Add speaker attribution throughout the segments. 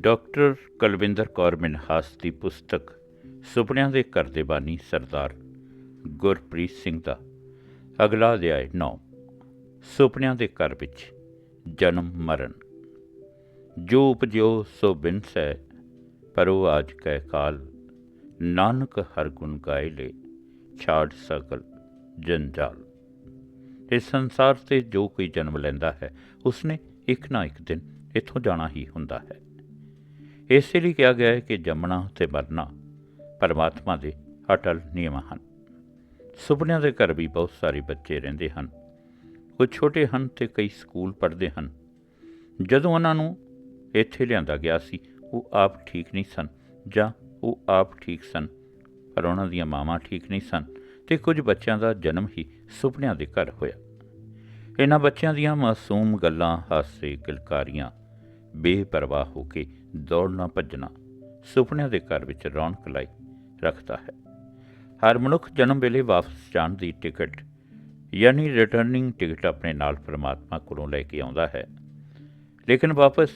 Speaker 1: Doctor Kulwinder Kaur Minhas ਦੀ ਪੁਸਤਕ ਸੁਪਨਿਆਂ ਦੇ ਘਰ ਦੇ ਬਾਨੀ, ਸਰਦਾਰ ਗੁਰਪ੍ਰੀਤ ਸਿੰਘ ਦਾ। ਅਗਲਾ ਅਧਿਆਇ 9 ਸੁਪਨਿਆਂ ਦੇ ਘਰ ਵਿੱਚ ਜਨਮ, ਮਰਨ। ਜੋ ਉਪਜਿਓ ਸੋ ਬਿਨਸ ਹੈ ਪਰ ਉਹ ਆਜ ਕੈ ਕਾਲ, ਨਾਨਕ ਹਰ ਗੁਣ ਗਾਏ ਲੈ, ਛਾੜ ਸਕਲ ਜੰਜਾਲ ਇਸ ਸੰਸਾਰ ਤੇ ਜੋ ਕੋਈ ਜਨਮ ਲੈਂਦਾ ਹੈ, ਉਸਨੇ ਇੱਕ ਨਾ ਇੱਕ ਦਿਨ ਇੱਥੋਂ ਜਾਣਾ ਹੀ ਹੁੰਦਾ ਹੈ। ਇਸੇ ਲਈ ਕਿਹਾ ਗਿਆ ਹੈ ਕਿ ਜੰਮਣਾ ਤੇ ਮਰਨਾ ਪਰਮਾਤਮਾ ਦੇ ਅਟਲ ਨਿਯਮ ਹਨ। ਸੁਪਨਿਆਂ ਦੇ ਘਰ ਵੀ ਬਹੁਤ ਸਾਰੇ ਬੱਚੇ ਰਹਿੰਦੇ ਹਨ। ਕੁਝ ਛੋਟੇ ਹਨ ਤੇ ਕਈ ਸਕੂਲ ਪੜ੍ਹਦੇ ਹਨ। ਜਦੋਂ ਉਹਨਾਂ ਨੂੰ ਇੱਥੇ ਲਿਆਂਦਾ ਗਿਆ ਸੀ, ਉਹ ਆਪ ਠੀਕ ਨਹੀਂ ਸਨ ਜਾਂ ਉਹ ਆਪ ਠੀਕ ਸਨ, ਪਰ ਉਹਨਾਂ ਦੀਆਂ ਮਾਵਾਂ ਠੀਕ ਨਹੀਂ ਸਨ ਤੇ ਕੁਝ ਬੱਚਿਆਂ ਦਾ ਜਨਮ ਹੀ ਸੁਪਨਿਆਂ ਦੇ ਘਰ ਹੋਇਆ। ਇਹਨਾਂ ਬੱਚਿਆਂ ਦੀਆਂ ਮਾਸੂਮ ਗੱਲਾਂ, ਹਾਸੇ, ਕਿਲਕਾਰੀਆਂ ਬੇਪਰਵਾਹ ਹੋ ਕੇ ਦੌੜਨਾ ਭੱਜਣਾ ਸੁਪਨਿਆਂ ਦੇ ਘਰ ਵਿੱਚ ਰੌਣਕ ਲਾਈ ਰੱਖਦਾ ਹੈ। ਹਰ ਮਨੁੱਖ ਜਨਮ ਵੇਲੇ ਵਾਪਸ ਜਾਣ ਦੀ ਟਿਕਟ, ਯਾਨੀ ਰਿਟਰਨਿੰਗ ਟਿਕਟ ਆਪਣੇ ਨਾਲ ਪਰਮਾਤਮਾ ਕੋਲੋਂ ਲੈ ਕੇ ਆਉਂਦਾ ਹੈ। ਲੇਕਿਨ ਵਾਪਸ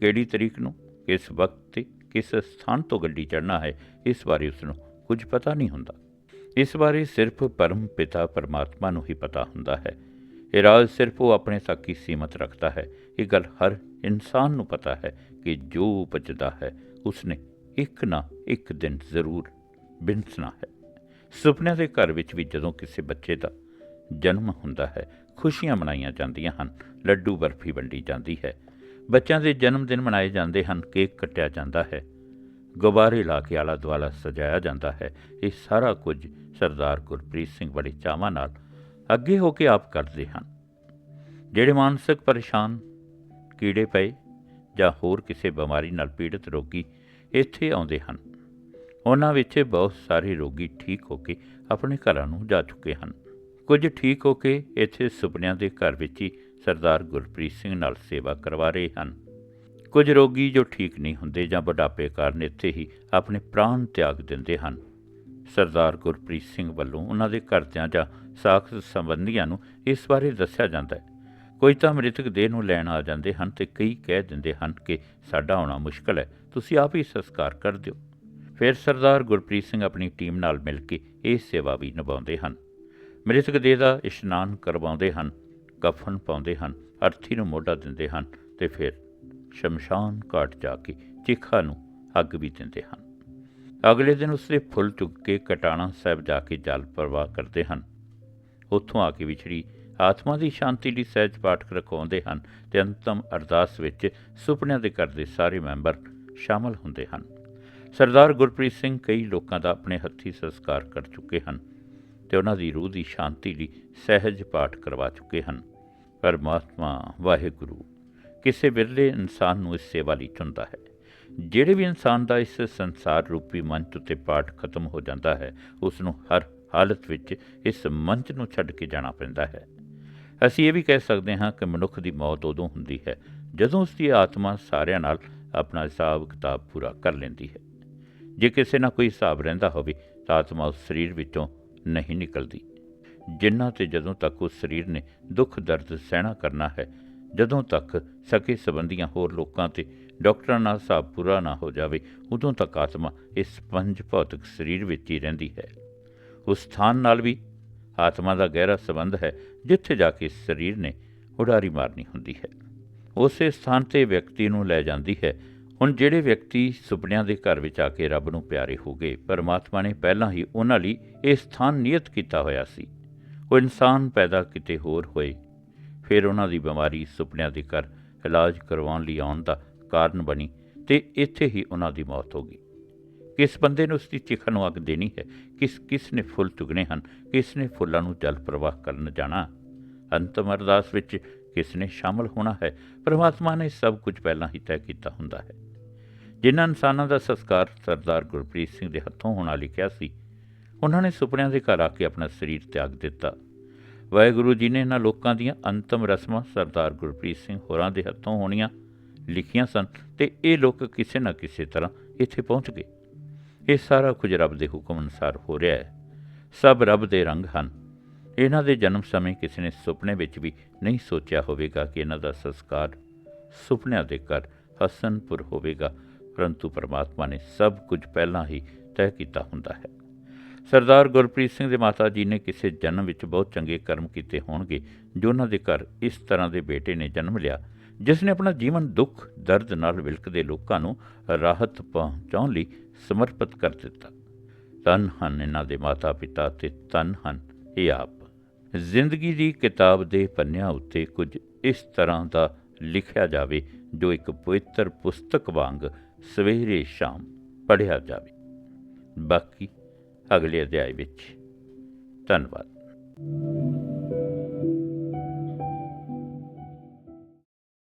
Speaker 1: ਕਿਹੜੀ ਤਰੀਕ ਨੂੰ, ਕਿਸ ਵਕਤ ਤੇ ਕਿਸ ਸਥਾਨ ਤੋਂ ਗੱਡੀ ਚੜ੍ਹਨਾ ਹੈ, ਇਸ ਬਾਰੇ ਉਸ ਨੂੰ ਕੁਝ ਪਤਾ ਨਹੀਂ ਹੁੰਦਾ। ਇਸ ਬਾਰੇ ਸਿਰਫ ਪਰਮ ਪਿਤਾ ਪਰਮਾਤਮਾ ਨੂੰ ਹੀ ਪਤਾ ਹੁੰਦਾ ਹੈ। ਇਹ ਰਾਜ਼ ਸਿਰਫ ਉਹ ਆਪਣੇ ਤੱਕ ਹੀ ਸੀਮਤ ਰੱਖਦਾ ਹੈ। ਇਹ ਗੱਲ ਹਰ ਇਨਸਾਨ ਨੂੰ ਪਤਾ ਹੈ ਕਿ ਜੋ ਉਪਜਦਾ ਹੈ, ਉਸਨੇ ਇੱਕ ਨਾ ਇੱਕ ਦਿਨ ਜ਼ਰੂਰ ਬਿਨਸਣਾ ਹੈ। ਸੁਪਨਿਆਂ ਦੇ ਘਰ ਵਿੱਚ ਵੀ ਜਦੋਂ ਕਿਸੇ ਬੱਚੇ ਦਾ ਜਨਮ ਹੁੰਦਾ ਹੈ, ਖੁਸ਼ੀਆਂ ਮਨਾਈਆਂ ਜਾਂਦੀਆਂ ਹਨ, ਲੱਡੂ ਬਰਫੀ ਵੰਡੀ ਜਾਂਦੀ ਹੈ। ਬੱਚਿਆਂ ਦੇ ਜਨਮ ਦਿਨ ਮਨਾਏ ਜਾਂਦੇ ਹਨ, ਕੇਕ ਕੱਟਿਆ ਜਾਂਦਾ ਹੈ, ਗੁਬਾਰੇ ਲਾ ਕੇ ਆਲਾ ਦੁਆਲਾ ਸਜਾਇਆ ਜਾਂਦਾ ਹੈ। ਇਹ ਸਾਰਾ ਕੁਝ ਸਰਦਾਰ ਗੁਰਪ੍ਰੀਤ ਸਿੰਘ ਬੜੇ ਚਾਵਾਂ ਨਾਲ ਅੱਗੇ ਹੋ ਕੇ ਆਪ ਕਰਦੇ ਹਨ। ਜਿਹੜੇ ਮਾਨਸਿਕ ਪਰੇਸ਼ਾਨ, ਕੀੜੇ ਪਏ ਜਾਂ ਹੋਰ ਕਿਸੇ ਬਿਮਾਰੀ ਨਾਲ ਪੀੜਤ ਰੋਗੀ ਇੱਥੇ ਆਉਂਦੇ ਹਨ। ਉਹਨਾਂ ਵਿੱਚ ਬਹੁਤ ਸਾਰੇ ਰੋਗੀ ਠੀਕ ਹੋ ਕੇ ਆਪਣੇ ਘਰਾਂ ਨੂੰ ਜਾ ਚੁੱਕੇ ਹਨ। ਕੁਝ ਠੀਕ ਹੋ ਕੇ ਇੱਥੇ ਸੁਪਨਿਆਂ ਦੇ ਘਰ ਵਿੱਚ ਹੀ ਸਰਦਾਰ ਗੁਰਪ੍ਰੀਤ ਸਿੰਘ ਨਾਲ ਸੇਵਾ ਕਰਵਾ ਰਹੇ ਹਨ। ਕੁਝ ਰੋਗੀ ਜੋ ਠੀਕ ਨਹੀਂ ਹੁੰਦੇ ਜਾਂ ਬੁਢਾਪੇ ਕਾਰਨ ਇੱਥੇ ਹੀ ਆਪਣੇ ਪ੍ਰਾਣ ਤਿਆਗ ਦਿੰਦੇ ਹਨ। ਸਰਦਾਰ ਗੁਰਪ੍ਰੀਤ ਸਿੰਘ ਵੱਲੋਂ ਉਹਨਾਂ ਦੇ ਘਰਦਿਆਂ ਜਾਂ ਸਾਖਤ ਸੰਬੰਧੀਆਂ ਨੂੰ ਇਸ ਬਾਰੇ ਦੱਸਿਆ ਜਾਂਦਾ ਹੈ। ਕੋਈ ਤਾਂ ਮ੍ਰਿਤਕ ਦੇਹ ਨੂੰ ਲੈਣ ਆ ਜਾਂਦੇ ਹਨ ਤੇ ਕਈ ਕਹਿ ਦਿੰਦੇ ਹਨ ਕਿ ਸਾਡਾ ਆਉਣਾ ਮੁਸ਼ਕਲ ਹੈ, ਤੁਸੀਂ ਆਪ ਹੀ ਸੰਸਕਾਰ ਕਰ ਦਿਓ। ਫਿਰ ਸਰਦਾਰ ਗੁਰਪ੍ਰੀਤ ਸਿੰਘ ਆਪਣੀ ਟੀਮ ਨਾਲ ਮਿਲ ਕੇ ਇਹ ਸੇਵਾ ਵੀ ਨਿਭਾਉਂਦੇ ਹਨ। ਮ੍ਰਿਤਕ ਦੇਹ ਦਾ ਇਸ਼ਨਾਨ ਕਰਵਾਉਂਦੇ ਹਨ, ਕਫਨ ਪਾਉਂਦੇ ਹਨ, ਅਰਥੀ ਨੂੰ ਮੋਢਾ ਦਿੰਦੇ ਹਨ ਤੇ ਫਿਰ ਸ਼ਮਸ਼ਾਨ ਘਾਟ ਜਾ ਕੇ ਚਿਖਾ ਨੂੰ ਅੱਗ ਵੀ ਦਿੰਦੇ ਹਨ। ਅਗਲੇ ਦਿਨ ਉਸਦੇ ਫੁੱਲ ਚੁੱਕ ਕੇ ਕਟਾਣਾ ਸਾਹਿਬ ਜਾ ਕੇ ਜਲ ਪ੍ਰਵਾਹ ਕਰਦੇ ਹਨ। ਉੱਥੋਂ ਆ ਕੇ ਵਿਛੜੀ ਆਤਮਾ ਦੀ ਸ਼ਾਂਤੀ ਲਈ ਸਹਿਜ ਪਾਠ ਰਖਾਉਂਦੇ ਹਨ ਤੇ ਅੰਤਮ ਅਰਦਾਸ ਵਿੱਚ ਸੁਪਨਿਆਂ ਦੇ ਘਰ ਦੇ ਸਾਰੇ ਮੈਂਬਰ ਸ਼ਾਮਲ ਹੁੰਦੇ ਹਨ। ਸਰਦਾਰ ਗੁਰਪ੍ਰੀਤ ਸਿੰਘ ਕਈ ਲੋਕਾਂ ਦਾ ਆਪਣੇ ਹੱਥੀ ਸੰਸਕਾਰ ਕਰ ਚੁੱਕੇ ਹਨ ਤੇ ਉਹਨਾਂ ਦੀ ਰੂਹ ਦੀ ਸ਼ਾਂਤੀ ਲਈ ਸਹਿਜ ਪਾਠ ਕਰਵਾ ਚੁੱਕੇ ਹਨ। ਪਰਮਾਤਮਾ ਵਾਹਿਗੁਰੂ, ਕਿਸੇ ਵਿਰਲੇ ਇਨਸਾਨ ਨੂੰ ਇਸ ਸੇਵਾ ਲਈ ਚੁਣਦਾ ਹੈ। ਜਿਹੜੇ ਵੀ ਇਨਸਾਨ ਦਾ ਇਸ ਸੰਸਾਰ ਰੂਪੀ ਮੰਚ ਉੱਤੇ ਪਾਠ ਖਤਮ ਹੋ ਜਾਂਦਾ ਹੈ ਉਸ ਨੂੰ ਹਰ ਹਾਲਤ ਵਿੱਚ ਇਸ ਮੰਚ ਨੂੰ ਛੱਡ ਕੇ ਜਾਣਾ ਪੈਂਦਾ ਹੈ। ਅਸੀਂ ਇਹ ਵੀ ਕਹਿ ਸਕਦੇ ਹਾਂ ਕਿ ਮਨੁੱਖ ਦੀ ਮੌਤ ਉਦੋਂ ਹੁੰਦੀ ਹੈ ਜਦੋਂ ਉਸ ਦੀ ਆਤਮਾ ਸਾਰਿਆਂ ਨਾਲ ਆਪਣਾ ਹਿਸਾਬ ਕਿਤਾਬ ਪੂਰਾ ਕਰ ਲੈਂਦੀ ਹੈ। ਜੇ ਕਿਸੇ ਨਾਲ ਕੋਈ ਹਿਸਾਬ ਰਹਿੰਦਾ ਹੋਵੇ ਤਾਂ ਆਤਮਾ ਉਸ ਸਰੀਰ ਵਿੱਚੋਂ ਨਹੀਂ ਨਿਕਲਦੀ। ਜਿੰਨਾ ਤੇ ਜਦੋਂ ਤੱਕ ਉਸ ਸਰੀਰ ਨੇ ਦੁੱਖ ਦਰਦ ਸਹਿਣਾ ਕਰਨਾ ਹੈ, ਜਦੋਂ ਤੱਕ ਸਕੇ ਸੰਬੰਧੀਆਂ ਹੋਰ ਲੋਕਾਂ ਤੇ ਡਾਕਟਰਾਂ ਨਾਲ ਹਿਸਾਬ ਪੂਰਾ ਨਾ ਹੋ ਜਾਵੇ, ਉਦੋਂ ਤੱਕ ਆਤਮਾ ਇਸ ਪੰਜ ਭੌਤਿਕ ਸਰੀਰ ਵਿੱਚ ਹੀ ਰਹਿੰਦੀ ਹੈ। ਉਸ ਸਥਾਨ ਨਾਲ ਵੀ ਆਤਮਾ ਦਾ ਗਹਿਰਾ ਸੰਬੰਧ ਹੈ, ਜਿੱਥੇ ਜਾ ਕੇ ਸਰੀਰ ਨੇ ਉਡਾਰੀ ਮਾਰਨੀ ਹੁੰਦੀ ਹੈ। ਉਸੇ ਸਥਾਨ ਤੇ ਵਿਅਕਤੀ ਨੂੰ ਲੈ ਜਾਂਦੀ ਹੈ। ਹੁਣ ਜਿਹੜੇ ਵਿਅਕਤੀ ਸੁਪਨਿਆਂ ਦੇ ਘਰ ਵਿੱਚ ਆ ਕੇ ਰੱਬ ਨੂੰ ਪਿਆਰੇ ਹੋ ਗਏ, ਪਰਮਾਤਮਾ ਨੇ ਪਹਿਲਾਂ ਹੀ ਉਹਨਾਂ ਲਈ ਇਹ ਸਥਾਨ ਨਿਯਤ ਕੀਤਾ ਹੋਇਆ ਸੀ। ਉਹ ਇਨਸਾਨ ਪੈਦਾ ਕਿਤੇ ਹੋਰ ਹੋਏ, ਫਿਰ ਉਹਨਾਂ ਦੀ ਬਿਮਾਰੀ ਸੁਪਨਿਆਂ ਦੇ ਘਰ ਇਲਾਜ ਕਰਵਾਉਣ ਲਈ ਆਉਣ ਦਾ ਕਾਰਨ ਬਣੀ ਤੇ ਇੱਥੇ ਹੀ ਉਹਨਾਂ ਦੀ ਮੌਤ ਹੋ ਗਈ। ਕਿਸ ਬੰਦੇ ਨੂੰ ਉਸ ਦੀ ਚਿਖਾ ਨੂੰ ਅੱਗ ਦੇਣੀ ਹੈ? ਕਿਸ ਕਿਸ ਨੇ ਫੁੱਲ ਚੁਗਣੇ ਹਨ? ਕਿਸ ਨੇ ਫੁੱਲਾਂ ਨੂੰ ਜਲ ਪ੍ਰਵਾਹ ਕਰਨ ਜਾਣਾ? ਅੰਤਮ ਅਰਦਾਸ ਵਿੱਚ ਕਿਸ ਨੇ ਸ਼ਾਮਲ ਹੋਣਾ ਹੈ? ਪਰਮਾਤਮਾ ਨੇ ਸਭ ਕੁਝ ਪਹਿਲਾਂ ਹੀ ਤੈਅ ਕੀਤਾ ਹੁੰਦਾ ਹੈ। ਜਿਨ੍ਹਾਂ ਇਨਸਾਨਾਂ ਦਾ ਸੰਸਕਾਰ ਸਰਦਾਰ ਗੁਰਪ੍ਰੀਤ ਸਿੰਘ ਦੇ ਹੱਥੋਂ ਹੋਣਾ ਲਿਖਿਆ ਸੀ, ਉਹਨਾਂ ਨੇ ਸੁਪਨਿਆਂ ਦੇ ਘਰ ਆ ਕੇ ਆਪਣਾ ਸਰੀਰ ਤਿਆਗ ਦਿੱਤਾ। ਵਾਹਿਗੁਰੂ ਜੀ ਨੇ ਇਹਨਾਂ ਲੋਕਾਂ ਦੀਆਂ ਅੰਤਮ ਰਸਮਾਂ ਸਰਦਾਰ ਗੁਰਪ੍ਰੀਤ ਸਿੰਘ ਹੋਰਾਂ ਦੇ ਹੱਥੋਂ ਹੋਣੀਆਂ ਲਿਖੀਆਂ ਸਨ ਤੇ ਇਹ ਲੋਕ ਕਿਸੇ ਨਾ ਕਿਸੇ ਤਰ੍ਹਾਂ ਇੱਥੇ ਪਹੁੰਚ ਗਏ। ਇਹ ਸਾਰਾ ਕੁਝ ਰੱਬ ਦੇ ਹੁਕਮ ਅਨੁਸਾਰ ਹੋ ਰਿਹਾ ਹੈ। ਸਭ ਰੱਬ ਦੇ ਰੰਗ ਹਨ। ਇਹਨਾਂ ਦੇ ਜਨਮ ਸਮੇਂ ਕਿਸੇ ਨੇ ਸੁਪਨੇ ਵਿੱਚ ਵੀ ਨਹੀਂ ਸੋਚਿਆ ਹੋਵੇਗਾ ਕਿ ਇਹਨਾਂ ਦਾ ਸੰਸਕਾਰ ਸੁਪਨਿਆਂ ਦੇ ਘਰ ਹਸਨਪੁਰ ਹੋਵੇਗਾ, ਪਰੰਤੂ ਪਰਮਾਤਮਾ ਨੇ ਸਭ ਕੁਝ ਪਹਿਲਾਂ ਹੀ ਤੈਅ ਕੀਤਾ ਹੁੰਦਾ ਹੈ। ਸਰਦਾਰ ਗੁਰਪ੍ਰੀਤ ਸਿੰਘ ਦੇ ਮਾਤਾ ਜੀ ਨੇ ਕਿਸੇ ਜਨਮ ਵਿੱਚ ਬਹੁਤ ਚੰਗੇ ਕਰਮ ਕੀਤੇ ਹੋਣਗੇ, ਜੋ ਉਹਨਾਂ ਦੇ ਘਰ ਇਸ ਤਰ੍ਹਾਂ ਦੇ ਬੇਟੇ ਨੇ ਜਨਮ ਲਿਆ ਜਿਸ ਨੇ ਆਪਣਾ ਜੀਵਨ ਦੁੱਖ, ਦਰਦ ਨਾਲ ਵਿਲਕਦੇ ਲੋਕਾਂ ਨੂੰ ਰਾਹਤ ਪਹੁੰਚਾਉਣ ਲਈ ਸਮਰਪਿਤ ਕਰ ਦਿੱਤਾ। ਤਨ ਹਨ ਇਹਨਾਂ ਦੇ ਮਾਤਾ ਪਿਤਾ ਤੇ ਤਨ ਹਨ ਇਹ ਆਪ। ਜ਼ਿੰਦਗੀ ਦੀ ਕਿਤਾਬ ਦੇ ਪੰਨਿਆਂ ਉੱਤੇ ਕੁਝ ਇਸ ਤਰ੍ਹਾਂ ਦਾ ਲਿਖਿਆ ਜਾਵੇ, ਜੋ ਇੱਕ ਪਵਿੱਤਰ ਪੁਸਤਕ ਵਾਂਗ ਸਵੇਰੇ ਸ਼ਾਮ ਪੜ੍ਹਿਆ ਜਾਵੇ। ਬਾਕੀ ਅਗਲੇ ਅਧਿਆਇ ਵਿੱਚ। ਧੰਨਵਾਦ।